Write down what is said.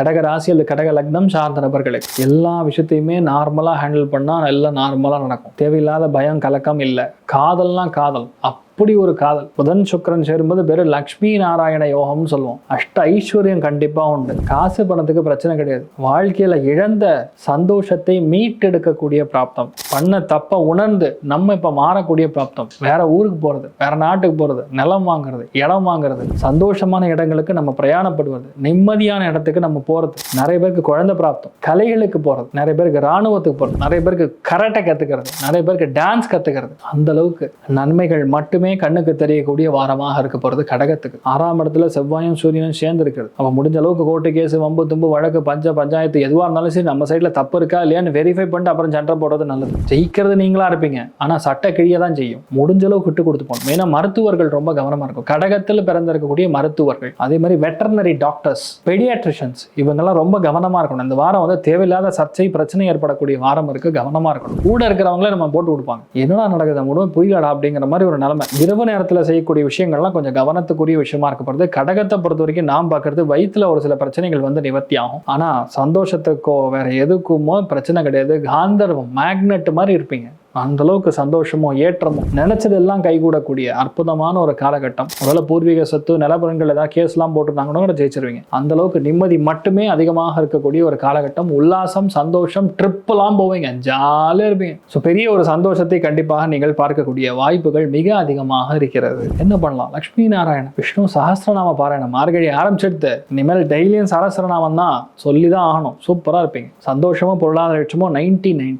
கடக ராசி அல்லது கடக லக்னம் சார்ந்த நபர்களுக்கு எல்லா விஷயத்தையுமே நார்மலாக ஹேண்டில் பண்ணால் எல்லாம் நார்மலாக நடக்கும். தேவையில்லாத பயம் கலக்கம் இல்லை. காதல்னா காதல். அப் அப்படி ஒரு காதல். புதன் சுக்கிரன் சேரும்போது பேர் லக்ஷ்மி நாராயண யோகம்னு சொல்லுவோம். அஷ்ட ஐஸ்வர்யம் கண்டிப்பாக உண்டு. காசு பணத்துக்கு பிரச்சனை கிடையாது. வாழ்க்கையில் இழந்த சந்தோஷத்தை மீட்டெடுக்கக்கூடிய பிராப்தம். பண்ண தப்ப உணர்ந்து நம்ம இப்போ மாறக்கூடிய பிராப்தம். வேற ஊருக்கு போகிறது வேற நாட்டுக்கு போகிறது நிலம் வாங்குறது இடம் வாங்குறது. சந்தோஷமான இடங்களுக்கு நம்ம பிரயாணப்படுவது நிம்மதியான இடத்துக்கு நம்ம போகிறது நிறைய பேருக்கு குழந்தை பிராப்தம். கலைகளுக்கு போகிறது நிறைய பேருக்கு ராணுவத்துக்கு போகிறது நிறைய பேருக்கு கராட்டை கற்றுக்கிறது நிறைய பேருக்கு டான்ஸ் கற்றுக்கிறது அந்த அளவுக்கு நன்மைகள் மட்டுமே கண்ணுக்கு தெரியக்கூடிய வாரமாக இருக்க போகிறது கடகத்துக்கு. ஆறாம் இடத்துல செவ்வாயும் சூரியனும் சேர்ந்து இருக்கிறது அப்ப முடிஞ்ச அளவுக்கு கோர்ட்டு கேஸ் வம்பு தும்பு வழக்கு பஞ்ச பஞ்சாயத்து எதுவாக இருந்தாலும் சரி நம்ம சைடில் தப்பு இருக்கா இல்லையான்னு வெரிஃபை பண்ணிட்டு அப்புறம் சண்டை போடுறது நல்லது. ஜெயிக்கிறது நீங்களாக இருப்பீங்க. ஆனால் சட்ட கிழிய தான் செய்யும். முடிஞ்ச அளவுக்கு விட்டு கொடுத்து போகணும். ஏன்னா மருத்துவர்கள் ரொம்ப கவனமாக இருக்கும் கடகத்தில் பிறந்திருக்கக்கூடிய மருத்துவர்கள். அதே மாதிரி வெட்டர்னரி டாக்டர்ஸ் பெடியாட்ரிஷியன்ஸ் இவங்கெல்லாம் ரொம்ப கவனமாக இருக்கணும். இந்த வாரம் வந்து தேவையில்லாத சர்ச்சை பிரச்சனை ஏற்படக்கூடிய வாரம் இருக்கு. கவனமாக இருக்கணும். கூட இருக்கிறவங்களே நம்ம போட்டு கொடுப்பாங்க. என்னடா நடக்குது? முடியும் புரியலடா அப்படிங்கிற மாதிரி ஒரு நிலைமை. இரவு நேரத்தில் செய்யக்கூடிய விஷயங்கள்லாம் கொஞ்சம் கவனத்துக்குரிய விஷயமா இருக்கப்படுது. கடகத்தை பொறுத்த வரைக்கும் நாம் பார்க்கறது வயிற்றுல ஒரு சில பிரச்சனைகள் வந்து நிவர்த்தி ஆகும். ஆனால் சந்தோஷத்துக்கோ வேற எதுக்குமோ பிரச்சனை கிடையாது. காந்தர்வம் மேக்னெட் மாதிரி இருப்பீங்க. அந்த அளவுக்கு சந்தோஷமோ ஏற்றமோ நினைச்சதெல்லாம் கைகூடக்கூடிய அற்புதமான ஒரு காலகட்டம். ஒருவேளை பூர்வீக சொத்து நிலபுரங்கள் ஏதாவது கேஸ்லாம் போட்டிருந்தாங்கன்னா கூட ஜெயிச்சிருவீங்க. அந்த அளவுக்கு நிம்மதி மட்டுமே அதிகமாக இருக்கக்கூடிய ஒரு காலகட்டம். உல்லாசம் சந்தோஷம் ட்ரிப்பெல்லாம் போவீங்க. ஜாலியாக இருப்பீங்க. ஸோ பெரிய ஒரு சந்தோஷத்தை கண்டிப்பாக நீங்கள் பார்க்கக்கூடிய வாய்ப்புகள் மிக அதிகமாக இருக்கிறது. என்ன பண்ணலாம்? லக்ஷ்மி நாராயணன் விஷ்ணு சஹஸ்ரநாம பாராயணம் மார்கழி ஆரம்பிச்செடுத்து இனிமேல் டெய்லியும் சஹஸ்ரநாமம் தான் சொல்லி தான் ஆகணும். சூப்பராக இருப்பீங்க. சந்தோஷமும் பொருளாதார லட்சமும் நைன்டி நைன்டி